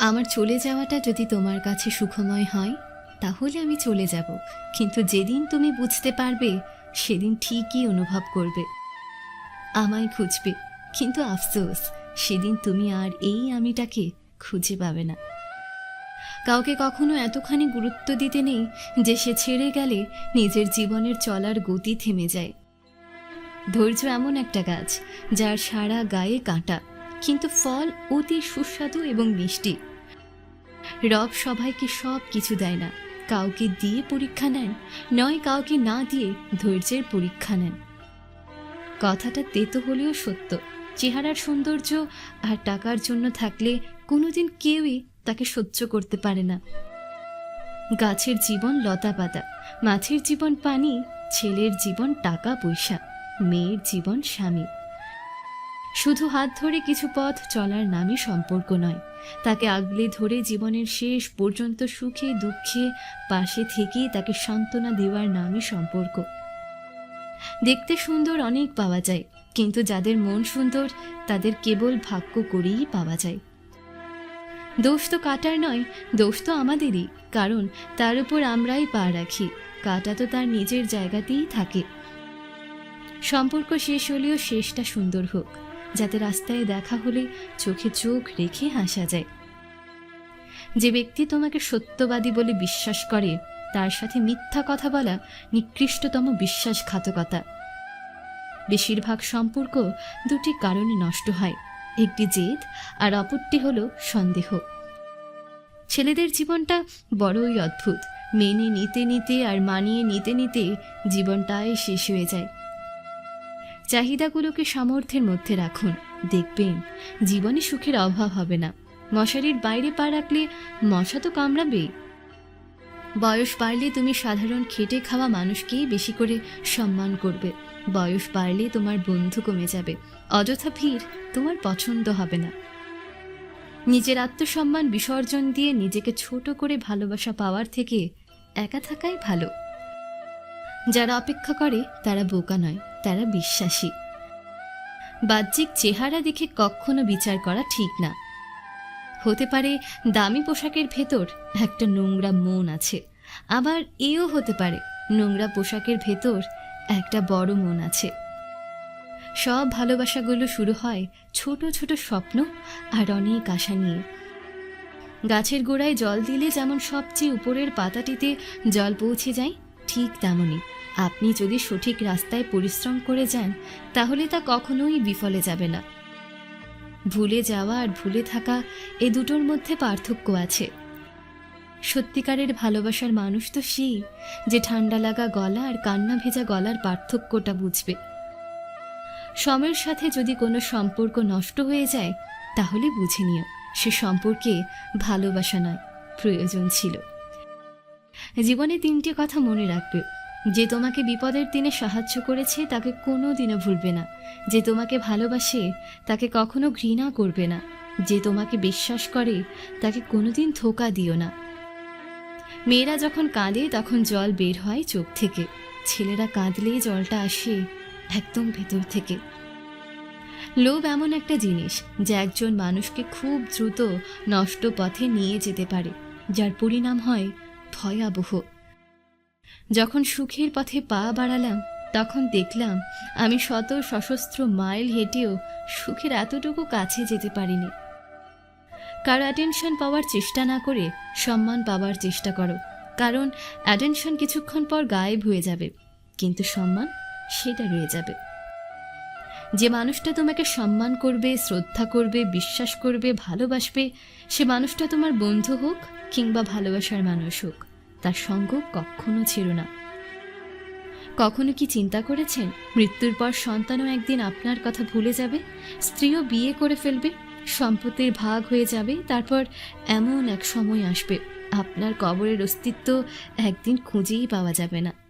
আমার চলে যাওয়াটা যদি তোমার কাছে সুখময় হয়, তাহলে আমি চলে যাব। কিন্তু যেদিন তুমি বুঝতে পারবে, সেদিন ঠিকই অনুভব করবে। আমায় খুঁজবে, কিন্তু আফসোস, সেদিন তুমি আর এই আমিটাকে খুঁজে পাবে না। কাউকে কখনো এতখানি গুরুত্ব দিতে নেই যে সে ছেড়ে গেলে নিজের জীবনের চলার গতি থেমে যায়। ধৈর্য এমন একটা গাছ, যার সারা গায়ে কাঁটা, কিন্তু ফল অতি সুস্বাদু এবং মিষ্টি। রব সবাইকে সব কিছু দেয় না। কাউকে দিয়ে পরীক্ষা নেন, নয় কাউকে না দিয়ে ধৈর্যের পরীক্ষা নেন। কথাটা তেতো হলেও সত্য। চেহারার সৌন্দর্য আর টাকার জন্য থাকলে কোনোদিন কেউই তাকে সহ্য করতে পারে না। গাছের জীবন লতা পাতা, মাছের জীবন পানি, ছেলের জীবন টাকা পয়সা, মেয়ের জীবন স্বামী। শুধু হাত ধরে কিছু পথ চলার নামই সম্পর্ক নয়। তাকে আগলে ধরে জীবনের শেষ পর্যন্ত সুখে, দুঃখে, পাশে থেকে তাকে সান্ত্বনা দেওয়ার নামই সম্পর্ক। দেখতে সুন্দর অনেক পাওয়া যায়, কিন্তু যাদের মন সুন্দর, তাদের কেবল ভাগ্য করেই পাওয়া যায়। দোষ তো কাটার নয়, দোষ তো আমাদেরই, কারণ তার উপর আমরাই পা রাখি, কাটা তো তার নিজের জায়গাতেই থাকে। সম্পর্ক শেষ হলেও শেষটা সুন্দর হোক। যাতে রাস্তায় দেখা হলে চোখে চোখ রেখে হাসা যায়। যে ব্যক্তি তোমাকে সত্যবাদী বলে বিশ্বাস করে, তার সাথে মিথ্যা কথা বলা নিকৃষ্টতম বিশ্বাসঘাতকতা। বেশিরভাগ সম্পর্ক দুটি কারণে নষ্ট হয়, একটি জেদ আর অপরটি হল সন্দেহ। ছেলেদের জীবনটা বড়ই অদ্ভুত, মেনে নিতে নিতে আর মানিয়ে নিতে নিতে জীবনটাই শেষ হয়ে যায়। চাহিদাগুলোকে সামর্থ্যের মধ্যে রাখুন। দেখবেন, জীবনে সুখের অভাব হবে না। মশারির বাইরে পা রাখলে মশা তো কামড়াবেই। বয়স বাড়লে তুমি সাধারণ খেটে খাওয়া মানুষকেই বেশি করে সম্মান করবে। বয়স বাড়লে তোমার বন্ধু কমে যাবে। অযথা ভিড় তোমার পছন্দ হবে না। নিজের আত্মসম্মান বিসর্জন দিয়ে নিজেকে ছোট করে ভালোবাসা পাওয়ার থেকে একা থাকাই ভালো। যারা অপেক্ষা করে, তারা বোকা নয়। তারা বিশ্বাসী। বাহ্যিক চেহারা দেখে কখনো বিচার করা ঠিক না। হতে পারে দামি পোশাকের ভেতর একটা নোংরা মন আছে, আবার এও হতে পারে নোংরা পোশাকের ভেতর একটা বড় মন আছে। সব ভালোবাসাগুলো শুরু হয় ছোট ছোট স্বপ্ন আর অনেক আশা নিয়ে। গাছের গোড়ায় জল দিলে যেমন সবচেয়ে উপরের পাতাটিতে জল পৌঁছে যায়, ঠিক তেমনই। আপনি যদি সঠিক রাস্তায় পরিশ্রম করে যান, তাহলে তা কখনোই বিফলে যাবে না। ভুলে যাওয়া আর ভুলে থাকা এ দুটোর মধ্যে পার্থক্য আছে। সত্যিকারের ভালোবাসার মানুষ তো সেই যে ঠান্ডা লাগা গলা আর কান্না ভেজা গলার পার্থক্যটা বুঝবে। সময়ের সাথে যদি কোনো সম্পর্ক নষ্ট হয়ে যায়, তাহলে বুঝে নিও, সে সম্পর্কে ভালোবাসা নয়, প্রয়োজন ছিল। জীবনে তিনটি কথা মনে রাখবে। যে তোমাকে বিপদের দিনে সাহায্য করেছে তাকে কোনো দিনও ভুলবে না। যে তোমাকে ভালোবাসে তাকে কখনো ঘৃণা করবে না। যে তোমাকে বিশ্বাস করে তাকে কোনোদিন ধোকা দিও না। মেয়েরা যখন কাঁদে তখন জল বের হয় চোখ থেকে। ছেলেরা কাঁদলেই জলটা আসে একদম ভেতর থেকে। লোভ এমন একটা জিনিস যা একজন মানুষকে খুব দ্রুত নষ্ট পথে নিয়ে যেতে পারে, যার পরিণাম হয় ভয়াবহ। যখন সুখের পথে পা বাড়ালাম, তখন দেখলাম আমি শত সশস্ত্র মাইল হেঁটেও সুখের এতটুকু কাছে যেতে পারিনি। কারও অ্যাটেনশন পাওয়ার চেষ্টা না করে সম্মান পাওয়ার চেষ্টা করো, কারণ অ্যাটেনশন কিছুক্ষণ পর গায়েব হয়ে যাবে, কিন্তু সম্মান সেটা রয়ে যাবে। যে মানুষটা তোমাকে সম্মান করবে, শ্রদ্ধা করবে, বিশ্বাস করবে, ভালোবাসবে, সে মানুষটা তোমার বন্ধু হোক কিংবা ভালোবাসার মানুষ হোক। তার সঙ্গ কখনো ছিল না। কখনো কি চিন্তা করেছেন, মৃত্যুর পর সন্তানও একদিন আপনার কথা ভুলে যাবে, স্ত্রীও বিয়ে করে ফেলবে, সম্পত্তির ভাগ হয়ে যাবে, তারপর এমন এক সময় আসবে, আপনার কবরের অস্তিত্ব একদিন খুঁজেই পাওয়া যাবে না।